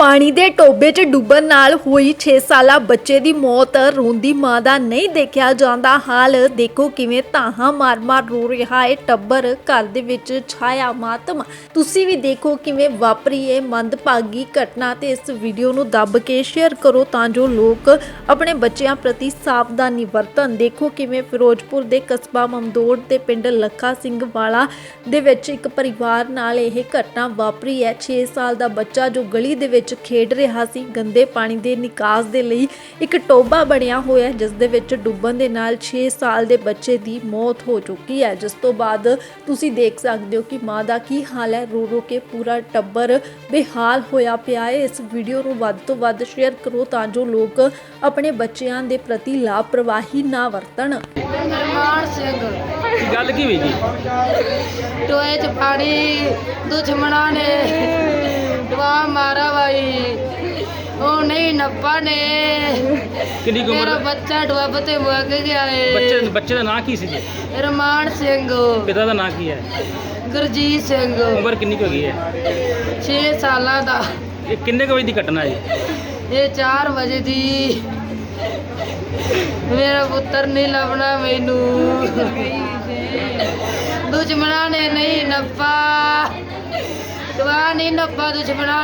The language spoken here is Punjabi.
ਪਾਣੀ ਦੇ ਟੋਬੇ 'ਚ ਡੁੱਬਣ ਨਾਲ ਹੋਈ 6 ਸਾਲਾ ਬੱਚੇ ਦੀ ਮੌਤ। ਰੋਂਦੀ ਮਾਂ ਦਾ ਨਹੀਂ ਦੇਖਿਆ ਜਾਂਦਾ ਹਾਲ। ਦੇਖੋ ਕਿਵੇਂ ਤਾਹਾਂ ਮਾਰ-ਮਾਰ ਰੋ ਰਿਹਾ ਹੈ ਟੱਬਰ। ਘਰ ਦੇ ਵਿੱਚ ਛਾਇਆ ਮਾਤਮ। ਤੁਸੀਂ ਵੀ ਦੇਖੋ ਕਿਵੇਂ ਵਾਪਰੀ ਇਹ ਮੰਦਭਾਗੀ ਘਟਨਾ ਤੇ ਇਸ ਵੀਡੀਓ ਨੂੰ ਦੱਬ ਕੇ ਸ਼ੇਅਰ ਕਰੋ ਤਾਂ ਜੋ ਲੋਕ ਆਪਣੇ ਬੱਚਿਆਂ ਪ੍ਰਤੀ ਸਾਵਧਾਨੀ ਵਰਤਣ। ਦੇਖੋ ਕਿਵੇਂ ਫਿਰੋਜ਼ਪੁਰ ਦੇ ਕਸਬਾ ਮਮਦੋੜ ਦੇ ਪਿੰਡ ਲੱਖਾ ਸਿੰਘ ਵਾਲਾ ਦੇ ਵਿੱਚ ਇੱਕ ਪਰਿਵਾਰ ਨਾਲ ਇਹ ਘਟਨਾ ਵਾਪਰੀ ਹੈ। 6 ਸਾਲ ਦਾ ਬੱਚਾ ਜੋ ਗਲੀ ਦੇ ਵਿੱਚ ਖੇਡ ਰਿਹਾ ਸੀ। ਗੰਦੇ ਪਾਣੀ ਦੇ ਨਿਕਾਸ ਦੇ ਲਈ ਇੱਕ ਟੋਬਾ ਬਣਿਆ ਹੋਇਆ ਜਿਸ ਦੇ ਵਿੱਚ ਡੁੱਬਣ ਦੇ ਨਾਲ 6 ਸਾਲ ਦੇ ਬੱਚੇ ਦੀ ਮੌਤ ਹੋ ਚੁੱਕੀ ਹੈ। ਜਿਸ ਤੋਂ ਬਾਅਦ ਤੁਸੀਂ ਦੇਖ ਸਕਦੇ ਹੋ ਕਿ ਮਾਂ ਦਾ ਕੀ ਹਾਲ ਹੈ। ਰੋ ਰੋ ਕੇ ਪੂਰਾ ਟੱਬਰ ਬੇਹਾਲ ਹੋਇਆ ਪਿਆ ਹੈ। ਇਸ ਵੀਡੀਓ ਨੂੰ ਵੱਧ ਤੋਂ ਵੱਧ ਸ਼ੇਅਰ ਕਰੋ ਤਾਂ ਜੋ ਲੋਕ ਆਪਣੇ ਬੱਚਿਆਂ ਦੇ ਪ੍ਰਤੀ ਲਾਪਰਵਾਹੀ ਨਾ ਵਰਤਣ। ਸਿੰਘ। ਗੱਲ ਕੀ ਹੋਈ ਜੀ? ਟੋਏ ਚ ਪਾਣੀ ਦੁਸ਼ਮਣਾਂ ਨੇ ਉਹ ਨਹੀਂ ਨੱਪਾ ਨੇ। ਕਿੰਨੀ ਕੁ ਮੇਰਾ ਬੱਚਾ ਡੁੱਬ ਤੇ ਮੁੱਕ ਗਿਆ ਬੱਚੇ ਏ ਬੱਚੇ ਦਾ ਨਾਂ ਕੀ ਸੀ ਜੀ? ਰਮਾਨ ਸਿੰਘ। ਪਿਤਾ ਦਾ ਨਾਂ ਕੀ ਹੈ? ਗੁਰਜੀਤ ਸਿੰਘ। ਉਮਰ ਕਿੰਨੀ ਕੁ ਹੈਗੀ ਹੈ? 6 ਸਾਲਾਂ ਦਾ। ਇਹ ਕਿੰਨੇ ਕੁ ਵਜੇ ਦੀ ਘਟਨਾ ਹੈ ਇਹ 4 ਵਜੇ ਦੀ। ਮੇਰਾ ਪੁੱਤਰ ਨਹੀਂ ਲੱਭਣਾ ਮੈਨੂੰ। ਦੁਸ਼ਮਣਾਂ ਨੇ ਨਹੀਂ ਨੱਪਾ। ਦਵਾ ਨਹੀਂ ਨੱਪਾ ਦੁਸ਼ਮਣਾਂ